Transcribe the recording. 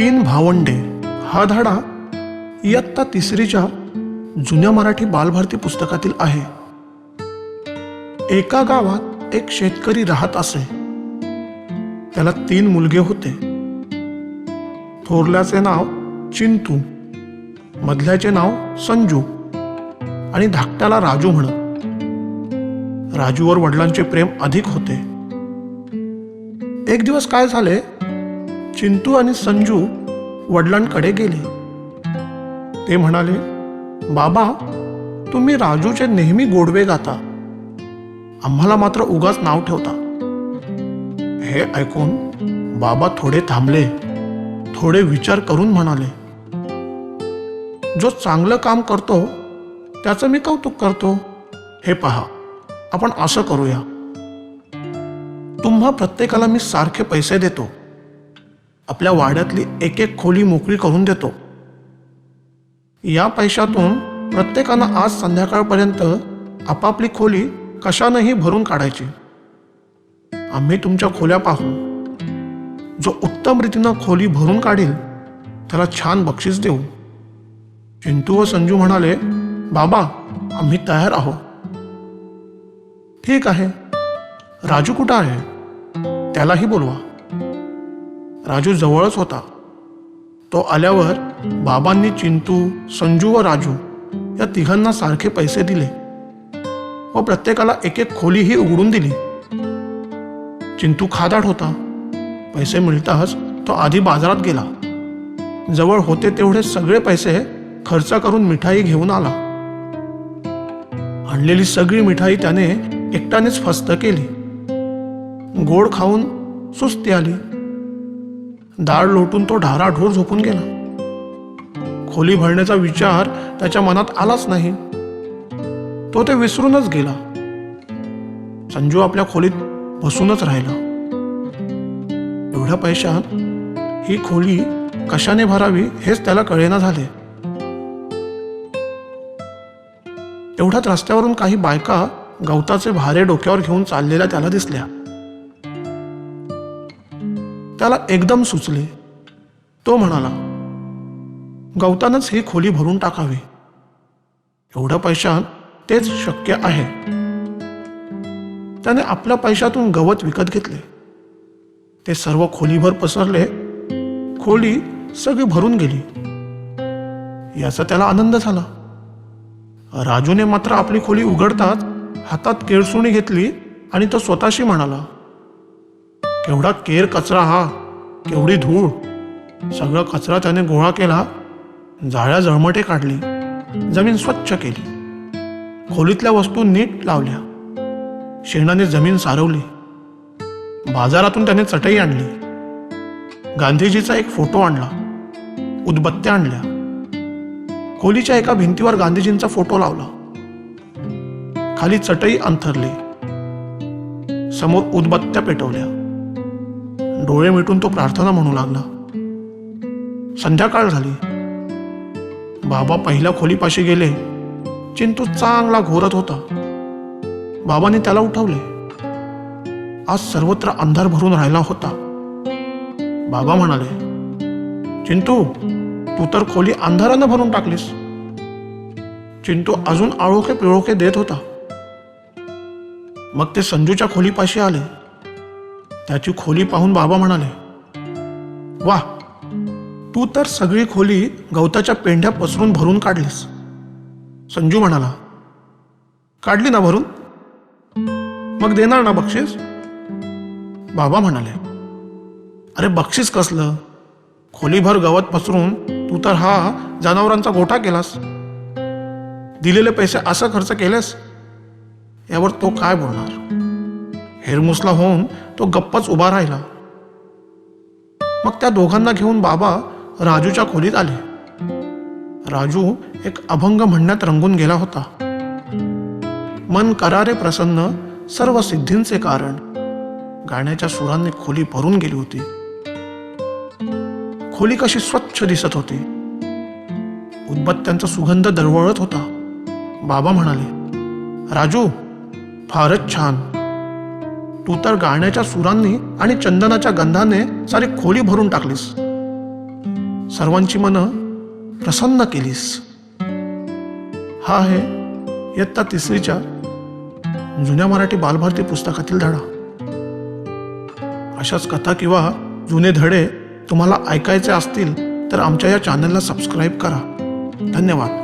तीन भावंडे. हा धडा इयत्ता तिसरीच्या जुन्या मराठी बालभारती पुस्तकातील आहे. एका गावात एक शेतकरी राहत असे. त्याला तीन मुलगे होते. थोरल्याचे नाव चिंतू मधल्याचे नाव संजू आणि धाकट्याला राजू म्हणत. राजूवर वडिलांचे प्रेम अधिक होते. एक दिवस काय झाले? चिंतू आणि संजू वडिलांकडे गेले. ते म्हणाले बाबा तुम्ही राजूचे नेहमी गोडवे गाता. आम्हाला मात्र उगाच नाव ठेवता. हे ऐकून बाबा थोडे थांबले. थोडे विचार करून म्हणाले जो चांगलं काम करतो त्याचं मी कौतुक करतो. हे पहा आपण असं करूया. तुम्हा प्रत्येकाला मी सारखे पैसे देतो. आपल्या वाड्यातली एक एक खोली मोकळी करून देतो. या पैशातून प्रत्येकानं आज संध्याकाळपर्यंत आपापली खोली कशानंही भरून काढायची. आम्ही तुमच्या खोल्या पाहू जो उत्तम रीतीनं खोली भरून काढेल त्याला छान बक्षीस देऊ. चिंतू व संजू म्हणाले बाबा आम्ही तयार आहोत. ठीक आहे. राजू कुठं आहे? त्यालाही बोलवा. राजू जवळच होता. तो आल्यावर बाबांनी चिंतू संजू व राजू या तिघांना सारखे पैसे दिले व प्रत्येकाला एक एक खोलीही उघडून दिली. चिंतू खादाट होता. पैसे मिळताच तो आधी बाजारात गेला. जवळ होते तेवढे सगळे पैसे खर्च करून मिठाई घेऊन आला. आणलेली सगळी मिठाई त्याने एकट्यानेच फस्त केली. गोड खाऊन सुस्ती आली. दाळ लोटून तो ढाराढोर झोपून गेला. खोली भरण्याचा विचार त्याच्या मनात आलाच नाही. तो ते विसरूनच गेला. संजू आपल्या खोलीत बसूनच राहिला. एवढ्या पैशात ही खोली कशाने भरावी हेच त्याला कळेना झाले. तेवढ्यात रस्त्यावरून काही बायका गवताचे भारे डोक्यावर घेऊन चाललेल्या त्याला दिसल्या. त्याला एकदम सुचले. तो म्हणाला गवतानच ही खोली भरून टाकावी. एवढ्या पैशात तेच शक्य आहे. त्याने आपल्या पैशातून गवत विकत घेतले. ते सर्व खोलीभर पसरले. खोली सगळी भरून गेली. याचा त्याला आनंद झाला. राजूने मात्र आपली खोली उघडताच हातात केळसुणी घेतली आणि तो स्वतःशी म्हणाला केवढा केर कचरा हा केवढी धूळ. सगळा कचरा त्याने गोळा केला जाळ्या जळमटे काढली जमीन स्वच्छ केली. खोलीतल्या वस्तू नीट लावल्या. शेणाने जमीन सारवली. बाजारातून त्याने चटई आणली. गांधीजीचा एक फोटो आणला. उदबत्त्या आणल्या. खोलीच्या एका भिंतीवर गांधीजींचा फोटो लावला. खाली चटई अंथरली. समोर उदबत्त्या पेटवल्या. डोळे मिटून तो प्रार्थना म्हणू लागला. संध्याकाळ झाली. बाबा पहिल्या खोलीपाशी गेले. चिंतू चांगला घोरत होता. बाबाने त्याला उठवले. आज सर्वत्र अंधार भरून राहिला होता. बाबा म्हणाले चिंतू तू तर खोली अंधारानं भरून टाकलीस. चिंटू अजून आळोखे पिळोखे देत होता. मग ते संजूच्या खोलीपाशी आले. त्याची खोली पाहून बाबा म्हणाले वा तू तर सगळी खोली गवताच्या पेंढ्या पसरून भरून काढलीस. संजू म्हणाला काढली ना भरून? मग देणार ना बक्षीस? बाबा म्हणाले अरे बक्षीस कसलं? खोलीभर गवत पसरून तू तर हा जनावरांचा गोठा केलास. दिलेले पैसे असं खर्च केलेस? यावर तो काय बोलणार? हेरमुसला होऊन तो गप्पच उभा राहिला. मग त्या दोघांना घेऊन बाबा राजूच्या खोलीत आले. राजू एक अभंग म्हणण्यात रंगून गेला होता. मन करारे प्रसन्न सर्व सिद्धींचे कारण. गाण्याच्या सुरांनी खोली भरून गेली होती. खोली कशी स्वच्छ दिसत होती. उदबत्त्यांचा सुगंध दरवळत होता. बाबा म्हणाले राजू फारच छान. तू तर गाण्याच्या सुरांनी आणि चंदनाच्या गंधाने सारी खोली भरून टाकलीस. सर्वांची मनं प्रसन्न केलीस. हा आहे इयत्ता तिसरीच्या जुन्या मराठी बालभारती पुस्तकातील धडा. अशाच कथा किंवा जुने धडे तुम्हाला ऐकायचे असतील तर आमच्या या चॅनलला सबस्क्राईब करा. धन्यवाद.